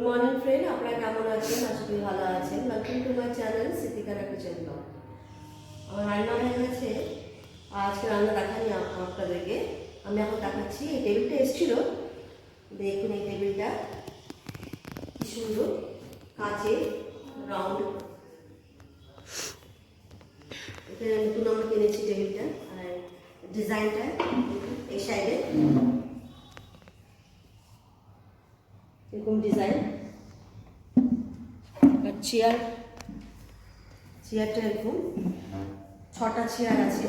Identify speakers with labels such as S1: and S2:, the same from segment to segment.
S1: Good morning friend আপনারা কেমন আছেন? আশা করি ভালো আছেন। ওয়েলকাম টু মাই চ্যানেল সিদ্দিকারা কিচেন ব্লগ আমার রান্না হয়ে গেছে আজকে রান্না দেখানি আপনাদেরকে। আমি এখন দেখাচ্ছি, এই টেবিলটা এসেছিল। দেখুন এই টেবিলটা কি সুন্দর। কাঁচে রাউন্ড এটা নতুন আমরা কিনেছি টেবিলটা আর ডিজাইনটা এই সাইডে এরকম ডিজাইন আর চেয়ার, চেয়ারটা এরকম। ছটা চেয়ার আছে।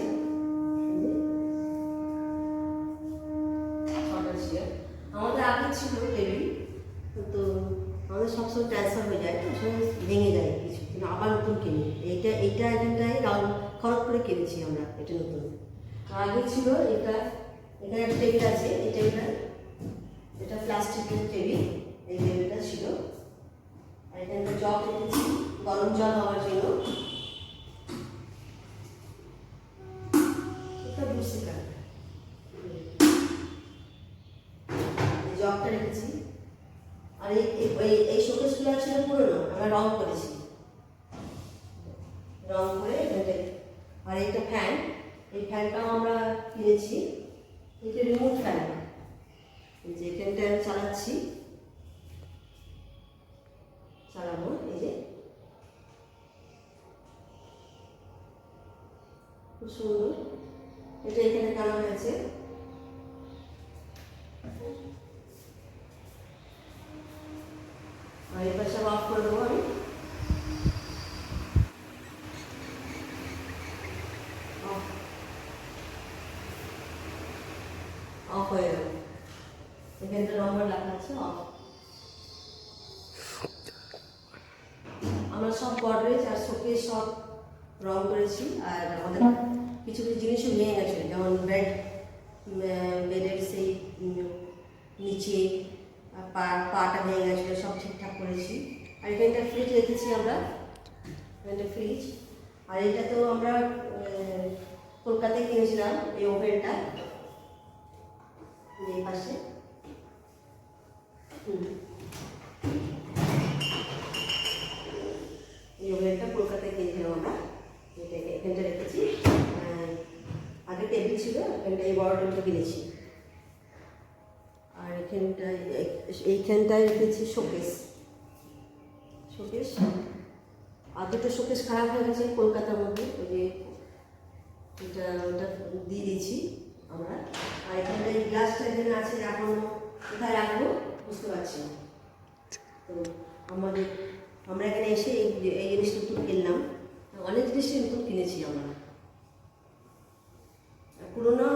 S1: ছটা চেয়ার। আমাদের আগে ছিল টেবিল তো আমাদের সবসময় ট্রান্সফার হয়ে যায়, তো ভেঙে যায় কিছু কিন্তু আবার নতুন কিনি। এইটা এইটা এখানটাই করে কিনেছি আমরা, এটা নতুন। আগে ছিল এটা, এখানে একটা টেবিল আছে, এই টেবিলটা এটা প্লাস্টিকের টেবিল এই টেবিলটা ছিল। এখানে জগ রেখেছি গরম জল হওয়ার জন্য। জগটা রেখেছি। আর এই, এই- শোকেসগুলো ছিল পুরনো, আমরা রং করেছি। রং করে এখানে আর এইটা ফ্যান এই ফ্যানটাও আমরা কিনেছি। এটা রিমোট ফ্যান যে এখানটা চালাচ্ছি। খুব সুন্দর। এটা এখানে কালো হয়েছে। আর এই পাশে অফ করে দেবো আমি। অফ হয়ে গেল। এখানটা নম্বর লেখা আছে অফ আমরা সব গডরেজ আর শোকেস সব রং করেছি আর আমাদের কিছু কিছু জিনিসও ভেঙে গেছে যেমন বেড বেডের সেই নিচে আর পা পাটা ভেঙে গেছিল সব ঠিকঠাক করেছি। আর এখানটা ফ্রিজ রেখেছি আমরা এখানটা ফ্রিজ আর এটা তো আমরা কলকাতায় কিনেছিলাম এই ওভেনটা। এই পাশে। হুম। টেবিল ছিল এখানটা এই বড় টেবিলটা কিনেছি আর এখানটায়, এইখানটায় রেখেছি শোকেস। শোকেস? আর দুটো শোকেস খারাপ হয়ে গেছে কলকাতার মধ্যে, ওই যে এটা, ওটা দিয়ে দিয়েছি আমরা। আর এখানটা এই গ্লাসটা এখানে আছে, এখন কোথায় রাখব বুঝতে পারছি না। তো আমাদের, আমরা এখানে এসে এই জিনিসটা নতুন কিনলাম। অনেক জিনিসই নতুন কিনেছি আমরা। পুরোনো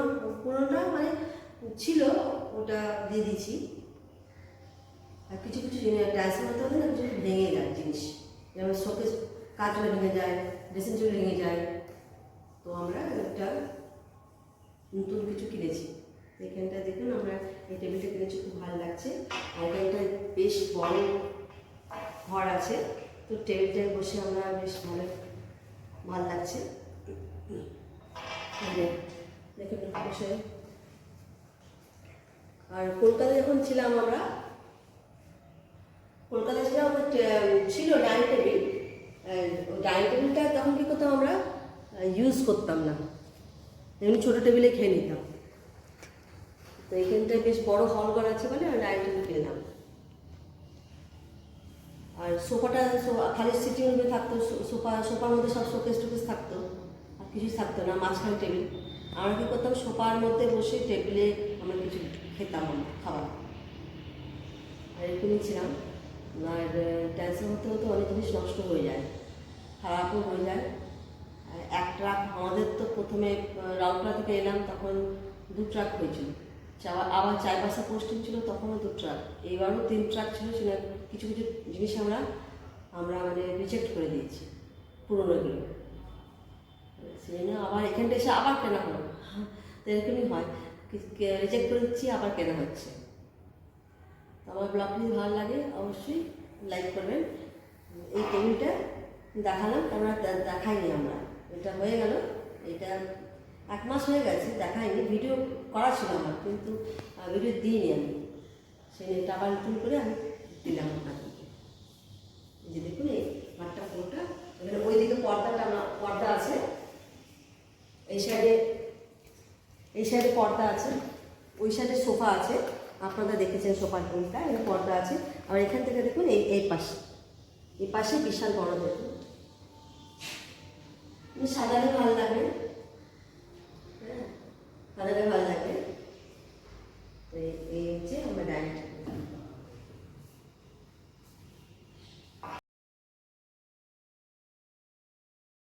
S1: পুরোনোটা মানে ছিল ওটা দিয়ে দিয়েছি। আর কিছু কিছু ট্রান্সফার হতে না, কিছু ভেঙে যায় জিনিস। যেমন শোকেস কাঠটা ভেঙে যায় ড্রেসিং টেবিল ভেঙে যায়। তো আমরা একটা নতুন কিছু কিনেছি। এখানটা দেখুন আমরা এই টেবিলটা কিনেছি, খুব ভালো লাগছে। আর এখানটা বেশ বড় ঘর আছে। তো টেবিলটায় বসে আমরা বেশ ভালো ভালো লাগছে। দেখুন বসে আর কলকাতায় যখন ছিলাম আমরা কলকাতায় ছিলাম ছিল ডাইনিং টেবিল। ডাইনিং টেবিলটা তখন কী করতাম আমরা? ইউজ করতাম না। এমনি ছোটো টেবিলে খেয়ে নিতাম। তো এইখানটায় বেশ বড় হল ঘর আছে বলে আমি ডাইনিং টেবিল কিনলাম আর সোফাটা খালি সিটিং রুমে থাকতো সোফা, সোফার মধ্যে সব শোকেস টোকেস থাকতো। আর কিছুই থাকতো না, মাঝখানে টেবিল। আমরা কী করতাম সোফার মধ্যে বসে টেবিলে আমরা কিছু খেতাম আমরা খাবার আর এরকমই ছিলাম আর ট্যান্সার হতে হতে অনেক জিনিস নষ্ট হয়ে যায়, খারাপও হয়ে যায়। আর এক ট্রাক আমাদের তো প্রথমে রাউটলা থেকে এলাম, তখন দু ট্রাক হয়েছিল। আবার চারপাশে পোস্টিং ছিল, তখনও দু ট্রাক এইবারও তিন ট্রাক ছিল, সেটা কিছু কিছু জিনিস আমরা আমরা মানে রিজেক্ট করে দিয়েছি পুরোনোগুলো সেই জন্য আবার এখানটা এসে আবার কেনা হলো। তো এরকমই হয়। রিজেক্ট করে দিচ্ছি আবার কেনা হচ্ছে। আমার ব্লগ যদি ভালো লাগে, অবশ্যই লাইক করবেন। এই টেবিলটা দেখালাম, আমরা দেখাইনি আমরা। এটা হয়ে গেল। এটা এক মাস হয়ে গেছে, দেখাইনি। ভিডিও করা ছিল আমার কিন্তু ভিডিও দিইনি আমি। সেই এটা আবার নতুন করে আমি দিলাম আপনাদেরকে। যে দেখুন, এই ঘরটা পুরোটা, এখানে ওইদিকে পর্দাটা না, পর্দা সাইডে পর্দা আছে, ওই সাইডে সোফা আছে। আপনারা দেখেছেন সোফার কোনটা এখানে পর্দা আছে। আর এখান থেকে দেখুন এই এই পাশে এই পাশে বিশাল বড় দেখুন। সাজানো ভালো লাগে। হ্যাঁ সাজানো ভালো এই-